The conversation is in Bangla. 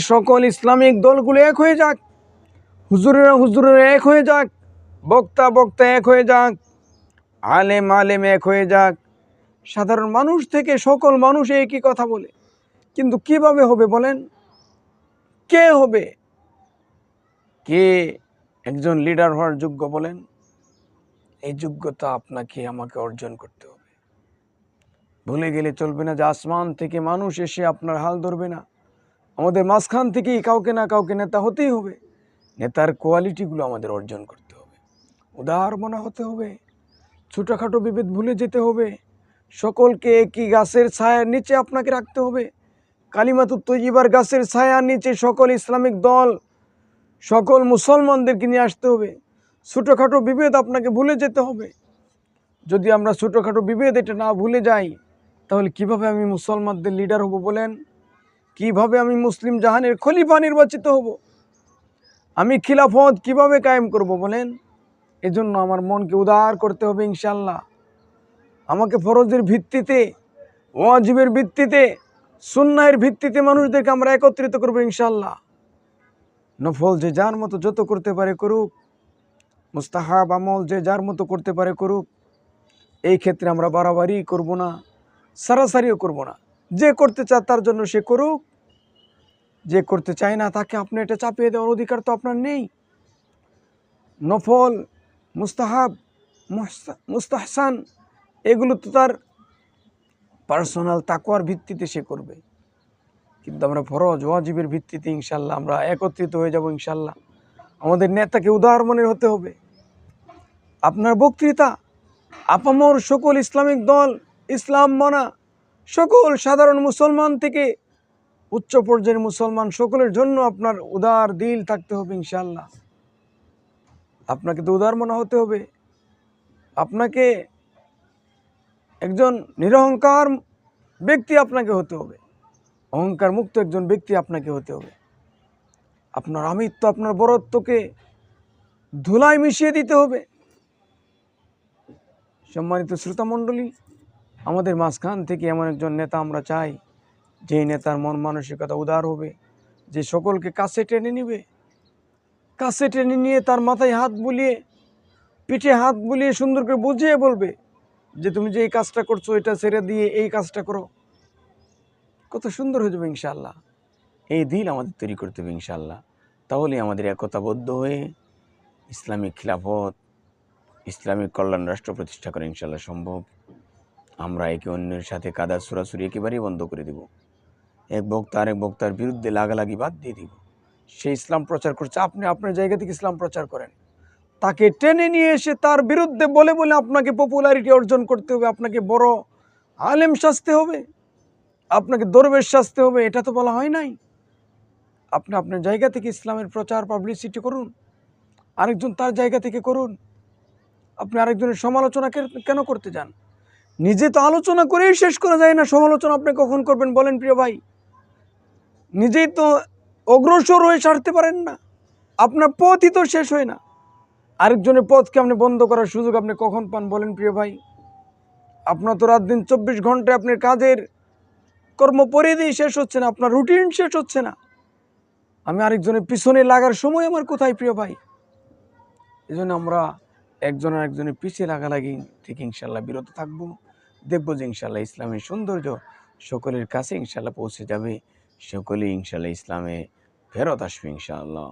সকল ইসলামিক দলগুলো এক হয়ে যাক। হুজুরেরা হুজুরেরা এক হয়ে যাক। বক্তা বক্তা এক হয়ে যাক। আলেম আলেম এক হয়ে যাক। সাধারণ মানুষ থেকে সকল মানুষ একই কথা বলে। কিন্তু কীভাবে হবে বলেন? কে হবে? কে একজন লিডার হওয়ার যোগ্য বলেন? এই যোগ্যতা আপনাকে, আমাকে অর্জন করতে হবে। ভুলে গেলে চলবে না যে আসমান থেকে মানুষ এসে আপনার হাল ধরবে না। আমাদের মাঝখান থেকেই কাউকে না কাউকে নেতা হতেই হবে। নেতার কোয়ালিটিগুলো আমাদের অর্জন করতে হবে। উদার মনে হতে হবে। ছোটোখাটো বিভেদ ভুলে যেতে হবে। সকলকে একই গাছের ছায়ার নিচে আপনাকে রাখতে হবে। কালিমাতুর তৈজিবার গাছের ছায়ার নিচে সকল ইসলামিক দল, সকল মুসলমানদেরকে নিয়ে আসতে হবে। ছোটোখাটো বিভেদ আপনাকে ভুলে যেতে হবে। যদি আমরা ছোটোখাটো বিভেদ এটা না ভুলে যাই, তাহলে কীভাবে আমি মুসলমানদের লিডার হব বলেন? কীভাবে আমি মুসলিম জাহানের খলিফা নির্বাচিত হব? আমি খিলাফত কীভাবে কায়েম করব বলেন? এজন্য আমার মনকে উদার করতে হবে ইনশাল্লাহ আমাকে ফরজের ভিত্তিতে, ওয়াজিবের ভিত্তিতে, সুন্নাহের ভিত্তিতে মানুষদেরকে আমরা একত্রিত করব ইনশাল্লাহ নফল যে যার মতো যত করতে পারে করুক, মুস্তাহাব আমল যে যার মতো করতে পারে করুক, এই ক্ষেত্রে আমরা বাড়াবাড়ি করব না, সারাসারিও করব না। যে করতে চায় তার জন্য সে করুক যে করতে চায় না, তাকে আপনি এটা চাপিয়ে দেওয়ার অধিকার তো আপনার নেই। নফল, মুস্তাহাব মুস্তাহসান, এগুলো তো তার পার্সোনাল তাকুয়ার ভিত্তিতে সে করবে। কিন্তু আমরা ফরজ, ওয়াজিবের ভিত্তিতে ইনশাল্লাহ আমরা একত্রিত হয়ে যাব ইনশাল্লাহ। আমাদের নেতাকে উদার মনের হতে হবে। আপনার বক্তৃতা, আপামর সকল ইসলামিক দল, ইসলাম মানা সকল সাধারণ মুসলমান থেকে উচ্চ পর্যায়ের মুসলমান সকলের জন্য আপনার উদার দিল থাকতে হবে ইনশাল্লাহ আপনাকে তো উদার মনে হতে হবে। আপনাকে একজন নিরহংকার ব্যক্তি আপনাকে হতে হবে। অহংকার মুক্ত একজন ব্যক্তি আপনাকে হতে হবে। আপনার আমিত্ব, আপনার বরত্বকে ধুলায় মিশিয়ে দিতে হবে। সম্মানিত শ্রোতামণ্ডলী, আমাদের মাঝখান থেকে এমন একজন নেতা আমরা চাই যেই নেতার মন মানসিকতা উদার হবে, যে সকলকে কাছে টেনে নিবে, কাছে টেনে নিয়ে তার মাথায় হাত বুলিয়ে, পিঠে হাত বুলিয়ে সুন্দর করে বুঝিয়ে বলবে যে তুমি যে এই কাজটা করছ এটা ছেড়ে দিয়ে এই কাজটা করো। কত সুন্দর হয়ে যাবে ইনশাল্লাহ এই দিল আমাদের তৈরি করতে হবে ইনশাল্লাহ তাহলে আমাদের একতাবদ্ধ হয়ে ইসলামিক খিলাফত, ইসলামিক কল্যাণ রাষ্ট্র প্রতিষ্ঠা করা ইনশাল্লাহ সম্ভব। আমরা একে অন্যের সাথে কাদা, সুরাসুরি একেবারেই বন্ধ করে দেব। এক বক্তা আরেক বক্তার বিরুদ্ধে লাগালাগি বাদ দিয়ে দিব। সে ইসলাম প্রচার করছে, আপনি আপনার জায়গা থেকে ইসলাম প্রচার করেন। তাকে টেনে নিয়ে এসে তার বিরুদ্ধে বলে বলে আপনাকে পপুলারিটি অর্জন করতে হবে, আপনাকে বড় আলেম সাজতে হবে, আপনাকে দরবেশ সাজতে হবে, এটা তো বলা হয় নাই। আপনি আপনার জায়গা থেকে ইসলামের প্রচার পাবলিসিটি করুন, আরেকজন তার জায়গা থেকে করুন। আপনি আরেকজনের সমালোচনা কেন করতে যান? নিজে তো আলোচনা করেই শেষ করা যায় না, সমালোচনা আপনি কখন করবেন বলেন প্রিয় ভাই? নিজেই তো অগ্রসর হয়ে সারতে পারেন না। আপনার পথই তো শেষ হয় না। আরেকজনের পথকে আপনি বন্ধ করার সুযোগ আপনি কখন পান বলেন প্রিয় ভাই? আপনার তো রাত দিন চব্বিশ ঘন্টায় আপনার কাজের কর্ম পরিধি শেষ হচ্ছে না, আপনার রুটিন শেষ হচ্ছে না। আমি আরেকজনের পিছনে লাগার সময় আমার কোথায় প্রিয় ভাই? এই জন্য আমরা একজন আরেকজনের পিছিয়ে লাগা লাগালাগি থেকে ইনশাল্লাহ বিরত থাকব। দেখব যে ইনশাল্লাহ ইসলামের সৌন্দর্য সকলের কাছে ইনশাল্লাহ পৌঁছে যাবে। সকলেই ইনশাল্লাহ ইসলামে ফেরত আসবে ইনশাআল্লাহ।